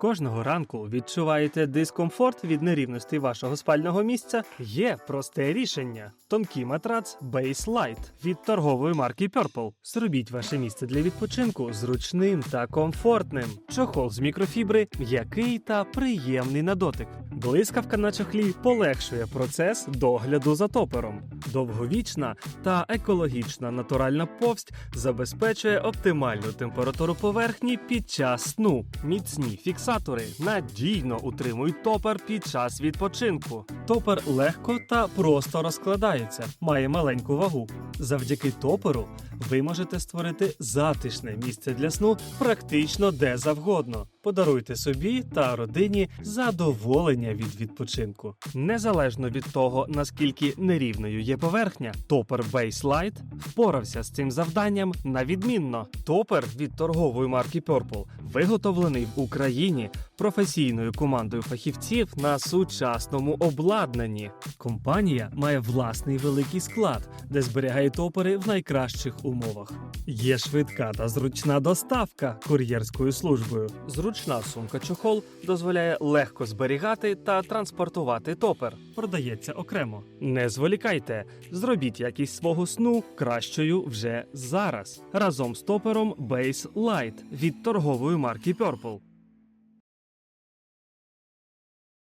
Кожного ранку відчуваєте дискомфорт від нерівності вашого спального місця? Є просте рішення: тонкий матрац Base Light від торгової марки Purple. Зробіть ваше місце для відпочинку зручним та комфортним. Чохол з мікрофібри м'який та приємний на дотик. Блискавка на чохлі полегшує процес догляду за топером. Довговічна та екологічна натуральна повсть забезпечує оптимальну температуру поверхні під час сну. Міцні фіксатори надійно утримують топер під час відпочинку. Топер легко та просто розкладається, має маленьку вагу. Завдяки топеру ви можете створити затишне місце для сну практично де завгодно. Подаруйте собі та родині задоволення від відпочинку. Незалежно від того, наскільки нерівною є поверхня, топер Base Light впорався з цим завданням на відмінно. Топер від торгової марки Purple виготовлений в Україні професійною командою фахівців на сучасному обладнанні. Компанія має власний великий склад, де зберігає топери в найкращих умовах. Є швидка та зручна доставка кур'єрською службою. Зручна сумка чохол дозволяє легко зберігати та транспортувати топер. Продається окремо. Не зволікайте, зробіть якість свого сну кращою вже зараз разом з топером Base Light від торгової марки Purple.